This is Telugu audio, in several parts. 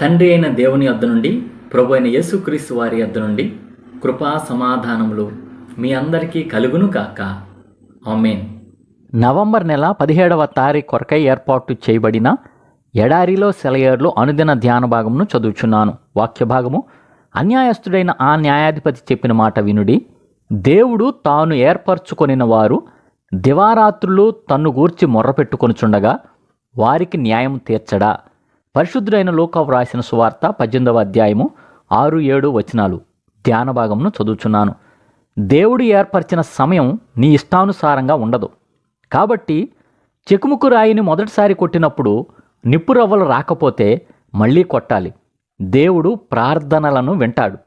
తండ్రి అయిన దేవుని వద్ద నుండి ప్రభు అయిన యేసుక్రీస్తు వారి వద్ద నుండి కృపా సమాధానములు మీ అందరికీ కలుగును కాక ఆమెన్. నవంబర్ నెల పదిహేడవ తారీఖు కొరకై ఏర్పాటు చేయబడిన ఎడారిలో సెలయేర్లు అనుదిన ధ్యాన భాగమును చదువుచున్నాను. వాక్య భాగము అన్యాయస్తుడైన ఆ న్యాయాధిపతి చెప్పిన మాట వినుడి దేవుడు తాను ఏర్పరచుకొనిన వారు దివారాత్రులు తన్ను గూర్చి మొర్రపెట్టుకొనుచుండగా వారికి న్యాయం తీర్చడా? పరిశుద్ధుడైన లోక వ్రాసిన సువార్త పద్దెనిమిదవ అధ్యాయము ఆరు ఏడు వచనాలు. ధ్యాన భాగమును చదువుచున్నాను. దేవుడు ఏర్పరిచిన సమయం నీ ఇష్టానుసారంగా ఉండదు. కాబట్టి చెకుముకు రాయిని మొదటిసారి కొట్టినప్పుడు నిప్పు రవ్వలు రాకపోతే మళ్ళీ కొట్టాలి. దేవుడు ప్రార్థనలను వింటాడు.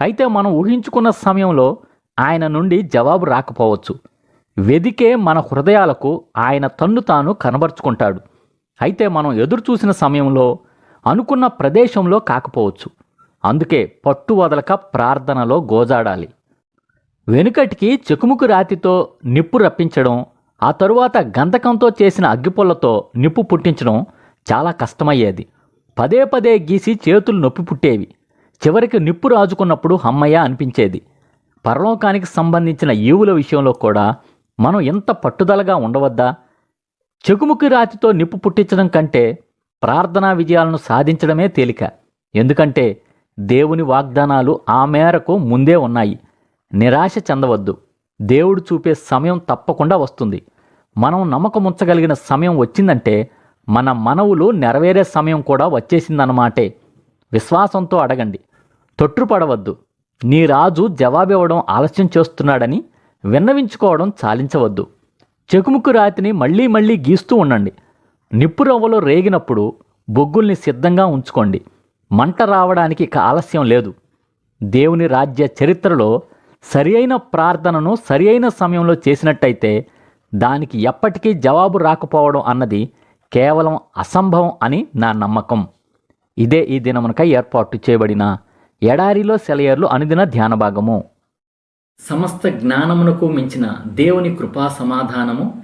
అయితే మనం ఊహించుకున్న సమయంలో ఆయన నుండి జవాబు రాకపోవచ్చు. వెదికే మన హృదయాలకు ఆయన తన్ను తాను కనబరుచుకుంటాడు. అయితే మనం ఎదురు చూసిన సమయంలో అనుకున్న ప్రదేశంలో కాకపోవచ్చు. అందుకే పట్టు వదలక ప్రార్థనలో గోజాడాలి. వెనుకటికి చెకుముకు రాతితో నిప్పు రప్పించడం ఆ తరువాత గంధకంతో చేసిన అగ్గిపుల్లతో నిప్పు పుట్టించడం చాలా కష్టమయ్యేది. పదే పదే గీసి చేతులు నొప్పి పుట్టేవి. చివరికి నిప్పు రాజుకున్నప్పుడు హమ్మయ్య అనిపించేది. పరలోకానికి సంబంధించిన ఈవుల విషయంలో కూడా మనం ఎంత పట్టుదలగా ఉండవద్దా? చెకుముకి రాతితో నిప్పు పుట్టించడం కంటే ప్రార్థనా విజయాలను సాధించడమే తేలిక. ఎందుకంటే దేవుని వాగ్దానాలు ఆ మేరకు ముందే ఉన్నాయి. నిరాశ చెందవద్దు. దేవుడు చూపే సమయం తప్పకుండా వస్తుంది. మనం నమ్మకముంచగలిగిన సమయం వచ్చిందంటే మన మనవులు నెరవేరే సమయం కూడా వచ్చేసిందన్నమాటే. విశ్వాసంతో అడగండి. తొట్టుపడవద్దు నీ రాజు జవాబివ్వడం ఆలస్యం చేస్తున్నాడని విన్నవించుకోవడం చాలించవద్దు. చెకుముకు రాతిని మళ్ళీ మళ్ళీ గీస్తూ ఉండండి. నిప్పు రవ్వలో రేగినప్పుడు బొగ్గుల్ని సిద్ధంగా ఉంచుకోండి. మంట రావడానికి ఇక ఆలస్యం లేదు. దేవుని రాజ్య చరిత్రలో సరి అయిన ప్రార్థనను సరి అయిన సమయంలో చేసినట్టయితే దానికి ఎప్పటికీ జవాబు రాకపోవడం అన్నది కేవలం అసంభవం అని నా నమ్మకం. ఇదే ఈ దినమునకై ఏర్పాటు చేయబడిన ఎడారిలో సెలయర్లు అనుదిన ధ్యాన భాగము సమస్త జ్ఞానమునకు మించిన దేవుని కృపా సమాధానము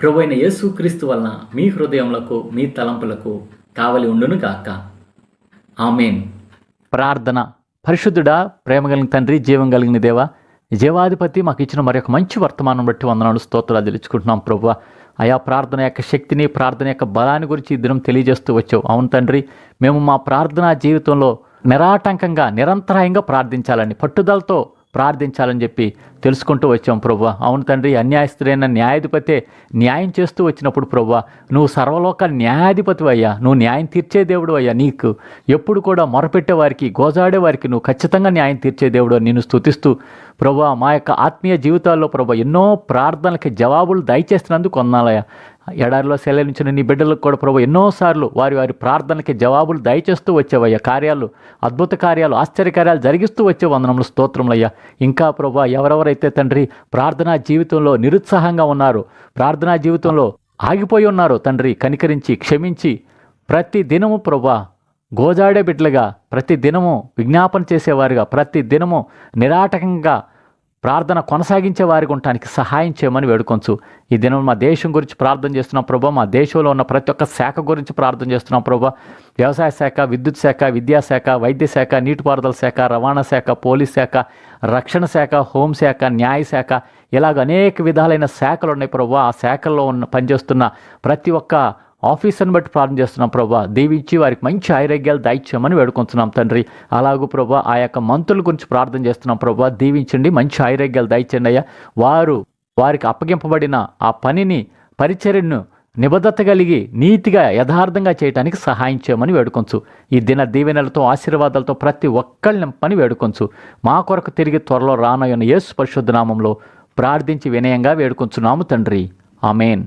ప్రభువైన యేసుక్రీస్తు వలన మీ హృదయములకు మీ తలంపులకు కావలి ఉండును గాక. ఆమెన్. ప్రార్థన. పరిశుద్ధుడా ప్రేమ కలిగిన తండ్రి జీవం కలిగిన దేవ జీవాధిపతి మాకు ఇచ్చిన మరొక మంచి వర్తమానం బట్టి వందనాలు స్తోత్రాలు తెలుసుకుంటున్నాం ప్రభు. ఆయా ప్రార్థన యొక్క శక్తిని ప్రార్థన యొక్క బలాన్ని గురించి ఈ దినం తెలియజేస్తూ వచ్చావు. అవును తండ్రి మేము మా ప్రార్థనా జీవితంలో నిరాటంకంగా నిరంతరాయంగా ప్రార్థించాలని పట్టుదలతో ప్రార్థించాలని చెప్పి తెలుసుకుంటూ వచ్చాం ప్రభు అవును తండ్రి అన్యాయస్తుడైన న్యాయాధిపతే న్యాయం చేస్తూ వచ్చినప్పుడు ప్రభు నువ్వు సర్వలోక న్యాయాధిపతి అయ్యా. నువ్వు న్యాయం తీర్చే దేవుడు అయ్యా నీకు. ఎప్పుడు కూడా మొరపెట్టే వారికి గోజాడే వారికి నువ్వు ఖచ్చితంగా న్యాయం తీర్చే దేవుడు నిన్ను స్థుతిస్తూ ప్రభు మా యొక్క ఆత్మీయ జీవితాల్లో ప్రభు ఎన్నో ప్రార్థనలకి జవాబులు దయచేస్తున్నందుకు కొన్నాలయ్యా ఎడారిలో సెలవించిన నీ బిడ్డలకు కూడా ప్రభు ఎన్నోసార్లు వారి వారి ప్రార్థనలకి జవాబులు దయచేస్తూ వచ్చేవయ్యా. కార్యాలు అద్భుత కార్యాలు ఆశ్చర్యకార్యాలు జరిగిస్తూ వచ్చే వందనములు స్తోత్రములయ్యా ఇంకా ప్రభా ఎవరెవరైతే తండ్రి ప్రార్థనా జీవితంలో నిరుత్సాహంగా ఉన్నారు ప్రార్థనా జీవితంలో ఆగిపోయి ఉన్నారు తండ్రి కనికరించి క్షమించి ప్రతి దినము ప్రభా గోజాడే బిడ్డలుగా ప్రతి దినము విజ్ఞాపన చేసేవారుగా ప్రతి దినము నిరాటకంగా ప్రార్థన కొనసాగించే వారికి ఉండటానికి సహాయం చేయమని వేడుకొంచు. ఈ దినం మా దేశం గురించి ప్రార్థన చేస్తున్నాం ప్రభా. మా దేశంలో ఉన్న ప్రతి ఒక్క శాఖ గురించి ప్రార్థన చేస్తున్నాం ప్రభా. వ్యవసాయ శాఖ విద్యుత్ శాఖ విద్యాశాఖ వైద్య శాఖ నీటిపారుదల శాఖ రవాణా శాఖ పోలీస్ శాఖ రక్షణ శాఖ హోంశాఖ న్యాయశాఖ ఇలాగ అనేక విధాలైన శాఖలు ఉన్నాయి ప్రభు. ఆ శాఖల్లో ఉన్న పనిచేస్తున్న ప్రతి ఒక్క ఆఫీసర్ని బట్టి ప్రార్థన చేస్తున్నాం ప్రభా. దీవించి వారికి మంచి ఆరోగ్యాలు దాయిచ్చామని వేడుకుంటున్నాం తండ్రి. అలాగూ ప్రభా ఆ యొక్క మంత్రుల గురించి ప్రార్థన చేస్తున్నాం ప్రభా. దీవించండి మంచి ఆరోగ్యాలు దాయిచ్చండి అయ్యా. వారు వారికి అప్పగింపబడిన ఆ పనిని పరిచర్యను నిబద్ధత కలిగి నీతిగా యథార్థంగా చేయడానికి సహాయం చేయమని వేడుకొంచు. ఈ దిన దీవెనలతో ఆశీర్వాదాలతో ప్రతి ఒక్కళ్ళని పని వేడుకొంచు. మా కొరకు తిరిగి త్వరలో రానయ్యన యేసు పరిశుద్ధ నామంలో ప్రార్థించి వినయంగా వేడుకొంచున్నాము తండ్రి. ఆమెన్.